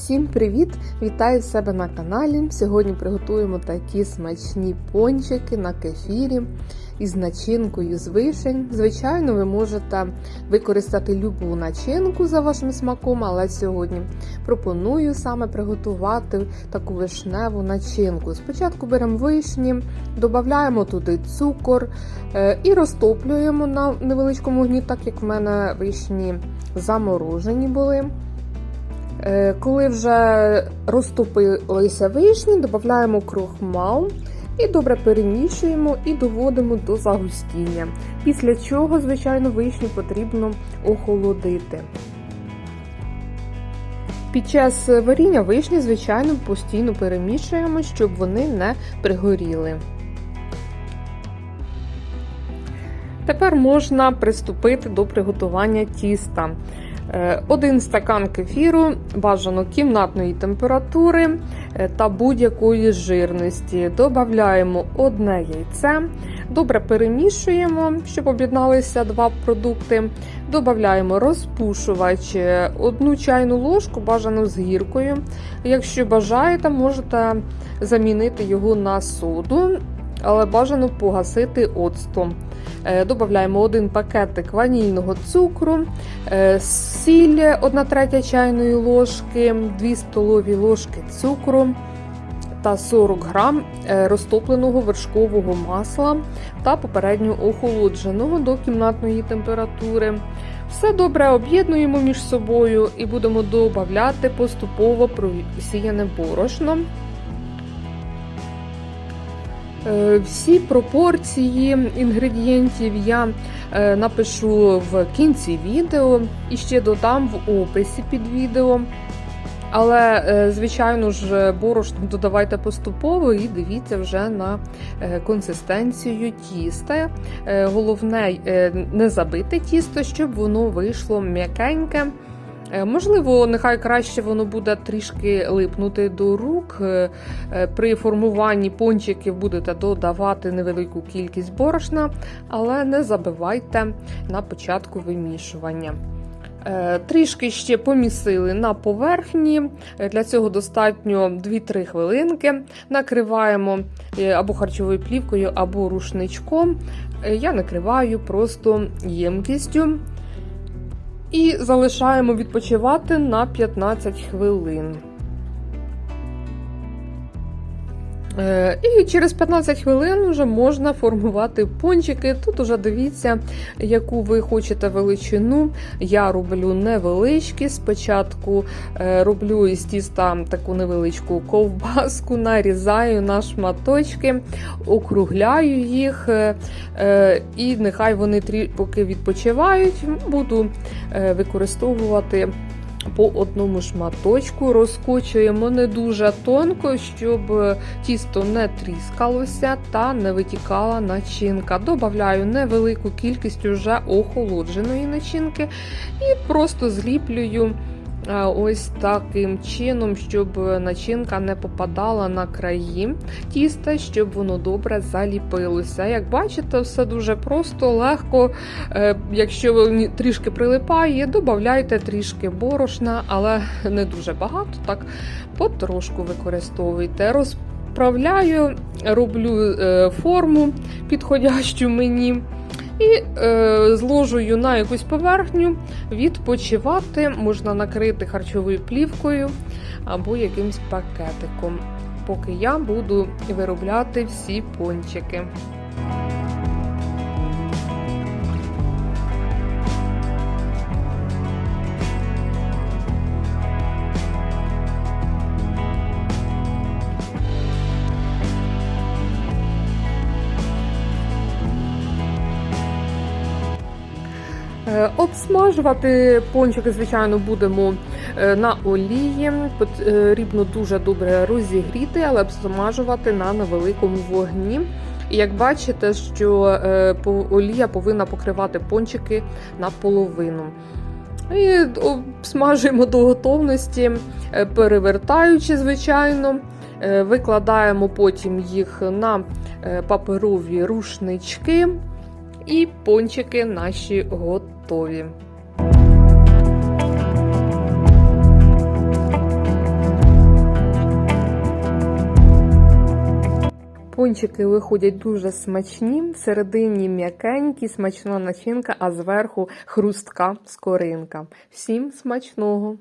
Всім привіт! Вітаю себе на каналі. Сьогодні приготуємо такі смачні пончики на кефірі із начинкою з вишень. Звичайно, ви можете використати любу начинку за вашим смаком, але сьогодні пропоную саме приготувати таку вишневу начинку. Спочатку беремо вишні, додаємо туди цукор е, і розтоплюємо на невеличкому вогні, так як в мене вишні заморожені були. Е, Коли вже розтопилися вишні, додаємо крохмал і добре перемішуємо і доводимо до загустіння. Після чого, звичайно, вишню потрібно охолодити. Під час варіння вишні, звичайно, постійно перемішуємо, щоб вони не пригоріли. Тепер можна приступити до приготування тіста. Один стакан кефіру бажано кімнатної температури та будь-якої жирності. Додаємо одне яйце, добре перемішуємо, щоб об'єдналися два продукти. Додаємо розпушувач, одну чайну ложку, бажано з гіркою. Якщо бажаєте, можете замінити його на соду, але бажано погасити оцтом. Додаємо один пакетик ванільного цукру, сіль 1 третя чайної ложки, 2 столові ложки цукру та 40 грам розтопленого вершкового масла та попередньо охолодженого до кімнатної температури. Все добре об'єднуємо між собою і будемо додати поступово просіяне борошно. Всі пропорції інгредієнтів я напишу в кінці відео і ще додам в описі під відео. Але, звичайно ж, борошно додавайте поступово і дивіться вже на консистенцію тіста. Головне не забити тісто, щоб воно вийшло м'якеньке. Можливо, нехай краще воно буде трішки липнути до рук. При формуванні пончиків будете додавати невелику кількість борошна, але не забивайте на початку вимішування. Трішки ще помісили на поверхні, для цього достатньо 2-3 хвилинки. Накриваємо або харчовою плівкою, або рушничком. Я накриваю просто ємкістю. І залишаємо відпочивати на 15 хвилин. І через 15 хвилин вже можна формувати пончики. Тут уже дивіться, яку ви хочете величину. Я роблю невеличкі. Спочатку роблю із тіста таку невеличку ковбаску, нарізаю на шматочки, округляю їх, і нехай вони поки відпочивають, буду використовувати по одному шматочку, розкочуємо не дуже тонко, щоб тісто не тріскалося та не витікала начинка. Добавляю невелику кількість уже охолодженої начинки і просто зліплюю. Ось таким чином, щоб начинка не попадала на краї тіста, щоб воно добре заліпилося. Як бачите, все дуже просто, легко. Якщо трішки прилипає, додавайте трішки борошна, але не дуже багато, так потрошку використовуйте. Розправляю, роблю форму підходящу мені. І е, зложую на якусь поверхню, відпочивати, можна накрити харчовою плівкою або якимсь пакетиком, поки я буду виробляти всі пончики. Обсмажувати пончики, звичайно, будемо на олії. Потрібно дуже добре розігріти, але обсмажувати на невеликому вогні. І як бачите, що олія повинна покривати пончики наполовину. І обсмажуємо до готовності, перевертаючи, звичайно, викладаємо потім їх на паперові рушнички. І пончики наші готові. Пончики виходять дуже смачні, всередині м'якенькі, смачна начинка, а зверху хрустка скоринка. Всім смачного!